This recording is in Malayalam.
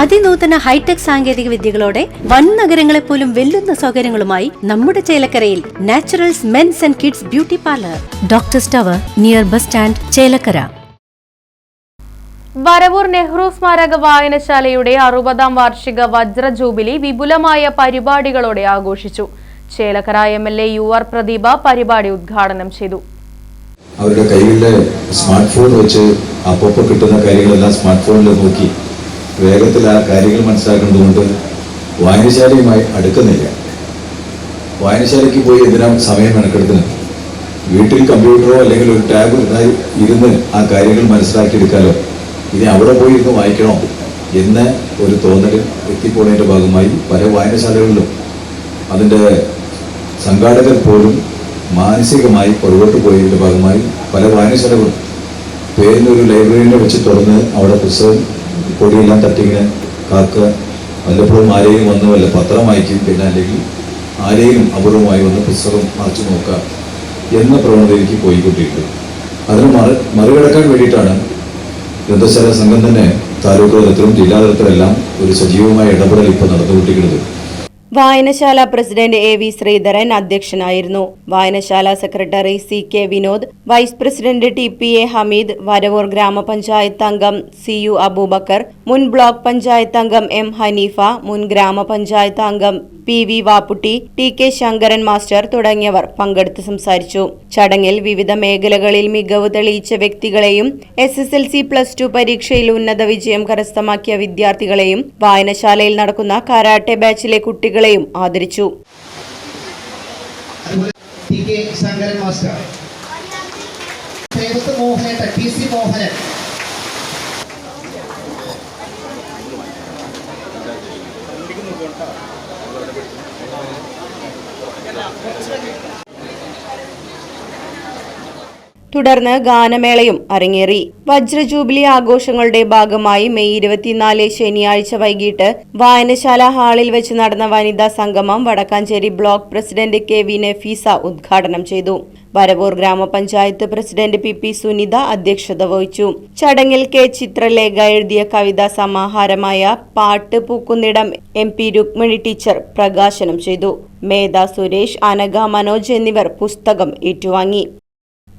അതിനൂതന ഹൈടെക് സാങ്കേതിക വിദ്യകളോടെ വൻ നഗരങ്ങളെ പോലും വെല്ലുന്ന സൗകര്യങ്ങളുമായി നമ്മുടെ ചേലക്കരയിൽ naturals men's and kids beauty parlour. Doctor സ്റ്റവർ near bus stand Chelakkara. Varavoor Nehru സ്മാരക വായനശാലയുടെ അറുപതാം വാർഷിക വജ്ര ജൂബിലി വിപുലമായ പരിപാടികളോടെ ആഘോഷിച്ചു. Chelakkara M L A U R Pradeep പരിപാടി ഉദ്ഘാടനം ചെയ്തു. അവരുടെ കയ്യിലെ സ്മാർട്ട് ഫോൺ വെച്ച് അപ്പൊ കിട്ടുന്ന കാര്യങ്ങളെല്ലാം സ്മാർട്ട് ഫോണിൽ നോക്കി വേഗത്തിൽ ആ കാര്യങ്ങൾ മനസ്സിലാക്കേണ്ടതുകൊണ്ട് വായനശാലയുമായി അടുക്കുന്നില്ല. വായനശാലയ്ക്ക് പോയി എന്തിനാ സമയം മെനക്കെടുക്കുന്നത് വീട്ടിൽ കമ്പ്യൂട്ടറോ അല്ലെങ്കിൽ ഒരു ടാബ് ഉണ്ടായി ഇരുന്ന് ആ കാര്യങ്ങൾ മനസ്സിലാക്കിയെടുക്കാലോ? ഇനി അവിടെ പോയി ഇരുന്ന് വായിക്കണോ? എന്ന ഒരു തോന്നൽ എത്തിപ്പോണതിന്റെ ഭാഗമായി പല വായനശാലകളിലും. അതിന്റെ സംഘാടകർ പോലും മാനസികമായി പുറകോട്ട് പോയതിന്റെ ഭാഗമായി പല വായനശാലകളും. പേരിനൊരു ലൈബ്രറീനെ വെച്ച് തുറന്ന് അവിടെ പുസ്തകം പൊടിയെല്ലാം തട്ടിങ്ങനെ കാക്കുക. വല്ലപ്പോഴും ആരെയും വന്ന് വല്ല പത്രം വായിക്കും പിന്നെ അല്ലെങ്കിൽ ആരെയും അപൂർവമായി വന്ന് പുസ്തകം മറിച്ചു നോക്കുക എന്ന പ്രവണതയിലേക്ക് പോയിക്കൊണ്ടിരിക്കും അതിന് മറി മറികടക്കാൻ വേണ്ടിയിട്ടാണ് ഗ്രന്ഥശാല സംഘം തന്നെ താലൂക്ക് തലത്തിലും ജില്ലാ തലത്തിലെല്ലാം ഒരു സജീവമായ ഇടപെടൽ ഇപ്പോൾ നടന്നുകൊണ്ടിരിക്കുന്നത്. വായനശാല പ്രസിഡന്റ് എ വി ശ്രീധരൻ അധ്യക്ഷനായിരുന്നു. വായനശാല secretary C K Vinod vice president T P A Hameed Varavoor ഗ്രാമപഞ്ചായത്ത് അംഗം സി യു അബൂബക്കർ മുൻ ബ്ലോക്ക് പഞ്ചായത്ത് അംഗം എം ഹനീഫ മുൻ ഗ്രാമപഞ്ചായത്ത് അംഗം P V Vapputty T K Sankaran master തുടങ്ങിയവർ പങ്കെടുത്ത് സംസാരിച്ചു. ചടങ്ങിൽ വിവിധ മേഖലകളിൽ മികവ് തെളിയിച്ച വ്യക്തികളെയും S S L C plus two പരീക്ഷയിൽ ഉന്നത വിജയം കരസ്ഥമാക്കിയ വിദ്യാർത്ഥികളെയും വായനശാലയിൽ നടക്കുന്ന കരാട്ടെ ബാച്ചിലെ കുട്ടികളെയും ആദരിച്ചു. അതുപോലെ ടി കെ ശങ്കരൻ മാസ്റ്റർ. സേവത്ത് മോഹനേട്ടൻ ടി സി മോഹനൻ That's തുടർന്ന് ഗാനമേളയും അരങ്ങേറി. വജ്രജൂബിലി ആഘോഷങ്ങളുടെ ഭാഗമായി മെയ് ഇരുപത്തിനാല് ശനിയാഴ്ച വൈകിട്ട് വായനശാല ഹാളിൽ വെച്ച് നടന്ന വനിതാ സംഗമം Vadakkanchery block president K V Nafeesa ഉദ്ഘാടനം ചെയ്തു. വരവൂർ ഗ്രാമപഞ്ചായത്ത് പ്രസിഡന്റ് പി പി സുനിത അധ്യക്ഷത വഹിച്ചു. ചടങ്ങിൽ കെ ചിത്രലേഖ എഴുതിയ കവിതാ സമാഹാരമായ പാട്ട് പൂക്കുന്നിടം എം പി രുക്മിണി ടീച്ചർ പ്രകാശനം ചെയ്തു. മേധ സുരേഷ് അനഘ മനോജ് എന്നിവർ പുസ്തകം ഏറ്റുവാങ്ങി.